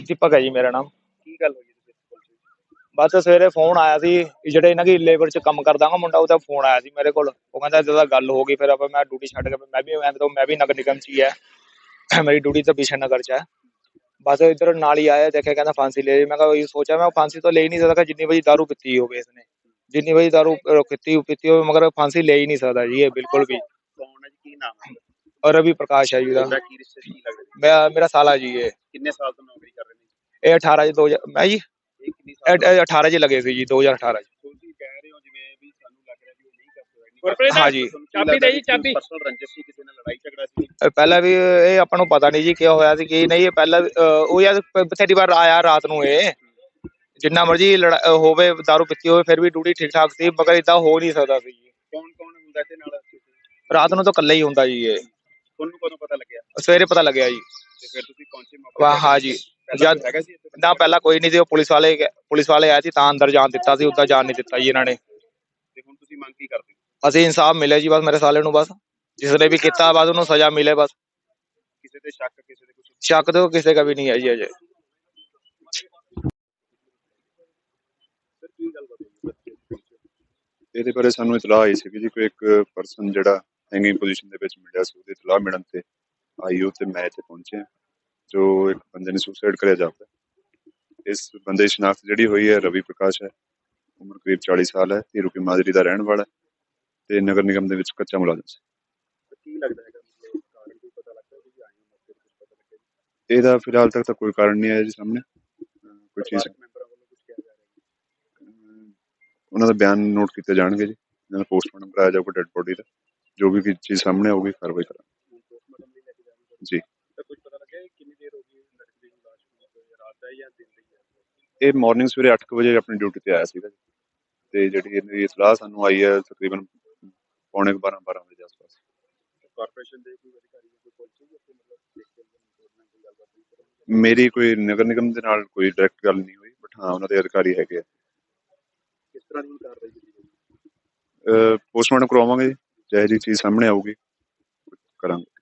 ਦੀਪਕ ਹੈ ਜੀ ਮੇਰਾ ਨਾਮ। ਕੀ ਗੱਲ ਹੋਈ ਬਸ ਸਵੇਰੇ ਫੋਨ ਆਇਆ ਸੀ ਜਿਹੜੇ ਇਹਨਾਂ ਦੀ ਲੇਬਰ 'ਚ ਕੰਮ ਕਰਦਾਗਾ ਮੁੰਡਾ ਉਹਦਾ ਫੋਨ ਆਇਆ ਸੀ ਮੇਰੇ ਕੋਲ। ਉਹ ਕਹਿੰਦਾ ਜਦੋਂ ਗੱਲ ਹੋ ਗਈ ਫਿਰ ਆਪਾਂ ਮੈਂ ਡਿਊਟੀ ਛੱਡ ਕੇ ਮੈਂ ਵੀ ਮੈਂ ਤਾਂ ਮੈਂ ਵੀ ਨਗਰ ਨਿਗਮ 'ਚ ਹੀ ਹੈ। ਮੇਰੀ ਡਿਊਟੀ ਤਾਂ ਬਿਸ਼ਨ ਨਗਰ 'ਚ ਹੈ। ਬਸ ਇੱਧਰ ਨਾਲ ਹੀ ਆਇਆ ਦੇਖਿਆ ਕਹਿੰਦਾ ਫਾਂਸੀ ਲੈ ਲਈ। ਮੈਂ ਕਿਹਾ ਉਹੀ ਸੋਚਿਆ ਮੈਂ ਫਾਂਸੀ ਤਾਂ ਲੈ ਹੀ ਨਹੀਂ ਸਕਦਾ ਜਿੰਨੀ ਵਜੇ ਦਾਰੂ ਪੀਤੀ ਹੋਵੇ ਇਸਨੇ। ਜਿੰਨੀ ਵਜੇ ਦਾਰੂ ਅਹ ਪੀਤੀ ਪੀਤੀ ਹੋਵੇ ਮਗਰ ਫਾਂਸੀ ਲੈ ਹੀ ਨਹੀਂ ਸਕਦਾ ਜੀ ਇਹ ਬਿਲਕੁਲ ਵੀ। ਕੌਣ ਹੈ ਜੀ? ਕੀ ਨਾਮ ਹੈ? ਰਵੀ ਪ੍ਰਕਾਸ਼ ਹੈ ਜੀ ਉਹਦਾ। ਤੁਹਾਡਾ ਕੀ ਰਿਸ਼ਤੇ ਕੀ ਲੱਗਦਾ? ਜੀ ਮੈਂ ਮੇਰਾ ਸਾਲਾ ਜੀ ਇਹ। ਕਿੰਨੇ ਸਾਲ ਤੋਂ ਨੌਕਰੀ ਕਰ ਰਹੇ ਨੇ? ਇਹ 18 ਚ 2000 ਮੈਂ ਜੀ ਇਹ ਕਿੰਨੀ ਸਾਲ ਇਹ 18 ਚ ਲੱਗੇ ਸੀ ਜੀ 2018 ਚ ਤੁਸੀਂ ਕਹਿ ਰਹੇ ਹੋ ਜਿਵੇਂ ਵੀ ਸਾਨੂੰ ਲੱਗ ਰਿਹਾ ਵੀ ਉਹ ਨਹੀਂ ਕਰਦੇ ਹਾਂ ਜੀ। ਚਾਬੀ ਦੇ ਜੀ ਚਾਬੀ। ਪਰਸਨਲ ਰੰਜਿਸ਼ ਸੀ ਕਿਸੇ ਨਾਲ ਲੜਾਈ ਝਗੜਾ ਸੀ? ਪਹਿਲਾਂ ਵੀ ਇਹ ਆਪਾਂ ਨੂੰ ਪਤਾ ਨਹੀਂ ਜੀ ਕੀ ਹੋਇਆ ਸੀ ਕੀ ਨਹੀਂ ਇਹ ਪਹਿਲਾਂ ਉਹ ਯਾਰ ਬਥੇਰੀ ਵਾਰ ਆਇਆ ਰਾਤ ਨੂੰ ਇਹ। ਜਿੰਨਾ ਮਰਜ਼ੀ ਹੋਵੇ ਦਾਰੂ ਪੀਤੀ ਹੋਵੇ ਫਿਰ ਵੀ ਡਿਊਟੀ ਠੀਕ ਠਾਕ ਸੀ ਮਗਰ ਇਦਾਂ ਹੋ ਨਹੀਂ ਸਕਦਾ ਸੀ ਜੀ। ਕੌਣ ਕੌਣ ਹੁੰਦਾ ਇਹਦੇ ਨਾਲ? ਰਾਤ ਨੂੰ ਤਾਂ ਇਕੱਲਾ ਹੀ ਹੁੰਦਾ ਜੀ ਇਹ। ਤੁਹਾਨੂੰ ਕਦੋਂ ਪਤਾ ਲੱਗਿਆ? ਸਵੇਰੇ ਪਤਾ ਲੱਗਿਆ ਜੀ। ਤੇ ਫਿਰ ਤੁਸੀਂ ਪਹੁੰਚੇ ਮੌਕੇ ਵਾਹ ਤੇ? ਹਾਂ ਜੀ। ਜਦ- ਹੈਗਾ ਸੀ ਇੱਥੇ ਨਾ ਪਹਿਲਾਂ ਕੋਈ ਨਹੀਂ ਸੀ ਉਹ ਪੁਲਿਸ ਵਾਲੇ ਪੁਲਿਸ ਵਾਲੇ ਆਏ ਸੀ ਤਾਂ ਅੰਦਰ ਜਾਣ ਦਿੱਤਾ ਸੀ ਉੱਦਾਂ ਜਾਣ ਨਹੀਂ ਦਿੱਤਾ ਜੀ ਇਹਨਾਂ ਨੇ। ਤੇ ਹੁਣ ਤੁਸੀਂ ਮੰਗ ਕੀ ਕਰਦੇ? ਹੋ ਅਸੀਂ ਇਨਸਾਫ ਮਿਲੇ ਜੀ ਬਸ ਮੇਰੇ ਸਾਲੇ ਨੂੰ ਬਸ। ਜਿਸ ਨੇ ਵੀ ਕੀਤਾ ਬਸ ਉਹਨੂੰ ਸਜ਼ਾ ਮਿਲੇ ਬਸ। ਕਿਸੇ ਤੇ ਸ਼ੱਕ ਕਿਸੇ ਦੇ ਕੁਝ ਸ਼ੱਕ ਤਾਂ ਕਿਸੇ ਦਾ ਵੀ ਨਹੀਂ ਹੈ ਜੀ ਅਜੇ। ਸਰ ਕੀ ਗੱਲ ਬਤਾਈਏ ਇਹਦੇ ਬਾਰੇ ਸਾਨੂੰ ਇਤਲਾਹ ਆਈ ਸੀ ਕਿ ਜੀ ਕੋਈ ਇੱਕ ਪਰਸਨ ਜਿਹੜਾ ਹੈਂਗਿੰਗ ਪੋਜੀਸ਼ਨ ਦੇ ਵਿੱਚ ਮਿਲਿਆ ਸੀ ਉਹਦੀ ਇਤਲਾਹ ਮਿਲਣ ਤੇ ਆਈਓ ਤੇ ਮੈਂ ਇੱਥੇ ਪਹੁੰਚੇ ਜੋ ਇੱਕ ਬੰਦੇ ਨੇ ਸੁਸਾਈਡ ਕਰਿਆ ਜਾਪਦਾ ਇਸ ਬੰਦੇ ਦੀ ਸ਼ਨਾਖਤ ਜਿਹੜੀ ਹੋਈ ਹੈ ਰਵੀ ਪ੍ਰਕਾਸ਼ ਹੈ ਉਮਰ ਕਰੀਬ 40 ਸਾਲ ਹੈ ਧੀਰੂ ਕੀ ਮਾਜਰੀ ਦਾ ਰਹਿਣ ਵਾਲਾ ਤੇ ਨਗਰ ਨਿਗਮ ਦੇ ਵਿੱਚ ਕੱਚਾ ਮੁਲਾਜ਼ਮ ਸੀ। ਤਾਂ ਕੀ ਲੱਗਦਾ ਹੈਗਾ ਤੇ? ਇਹਦਾ ਫਿਲਹਾਲ ਤੱਕ ਤਾਂ ਕੋਈ ਕਾਰਨ ਨਹੀਂ ਆਇਆ ਜੀ ਸਾਹਮਣੇ। ਕੋਈ ਚੀਜ਼ ਪਰਿਵਾਰਕ ਮੈਂਬਰਾਂ ਵੱਲੋਂ ਕੁਝ ਕਿਹਾ ਜਾ ਰਿਹਾ ਹੈ? ਅਹ ਉਹਨਾਂ ਦਾ ਬਿਆਨ ਨੋਟ ਕੀਤੇ ਜਾਣਗੇ ਜੀ। ਇਹਨਾਂ ਦਾ ਪੋਸਟਮਾਰਟਮ ਕਰਾਇਆ ਜਾਊਗਾ ਡੈਡ ਬੋਡੀ ਦਾ। ਜੋ ਵੀ ਚੀਜ਼ ਸਾਹਮਣੇ ਆਊਗੀ ਕਾਰਵਾਈ ਕਰਾਂਗੇ ਹੁਣ ਪੋਸਟਮਾਰਟਮ ਲਈ ਲੈ ਕੇ ਜਾਣਗੇ ਜੀ। ਤਾਂ ਕੁਝ ਪਤਾ ਲੱਗਿਆ ਕਿ ਕਿੰਨੀ ਦੇਰ ਹੋ ਗਈ ਲੜਕੇ ਦੀ ਲਾਸ਼ ਨੂੰ ਕੋਈ ਰਾਤ ਦਾ ਜਾਂ ਦਿਨ ਦੀ ਹੈ ਇਹ ਮਾਰਨਿੰਗ ਸਵੇਰੇ 8 ਵਜੇ ਆਪਣੀ ਡਿਊਟੀ ਤੇ ਆਇਆ ਸੀਗਾ ਜੀ। ਤੇ ਜਿਹੜੀ ਇਹਦੀ ਇਤਲਾਹ ਸਾਨੂੰ ਆਈ ਹੈ ਤਕਰੀਬਨ ਪੌਣੇ 12 12 ਵਜੇ ਦੇ ਆਸ-ਪਾਸ ਕਾਰਪੋਰੇਸ਼ਨ ਦੇ ਕੋਈ ਅਧਿਕਾਰੀ ਜਾਂ ਕੋਈ ਮਤਲਬ ਨਹੀਂ ਕਰਨਗੇ ਮੇਰੀ ਕੋਈ ਨਗਰ ਨਿਗਮ ਦੇ ਨਾਲ ਕੋਈ ਡਾਇਰੈਕਟ ਗੱਲ ਨਹੀਂ ਹੋਈ ਬਟ ਹਾਂ ਉਹਨਾਂ ਦੇ ਅਧਿਕਾਰੀ ਹੈਗੇ ਆ। ਕਿਸ ਤਰ੍ਹਾਂ ਦੀ ਕਾਰਵਾਈ ਕੀਤੀ ਪੋਸਟਮਾਰਟਮ ਕਰਵਾਵਾਂਗੇ ਜੀ। ਜਿਹੋ ਜਿਹੀ ਚੀਜ਼ ਸਾਹਮਣੇ ਆਊਗੀ ਕਰਾਂਗੇ।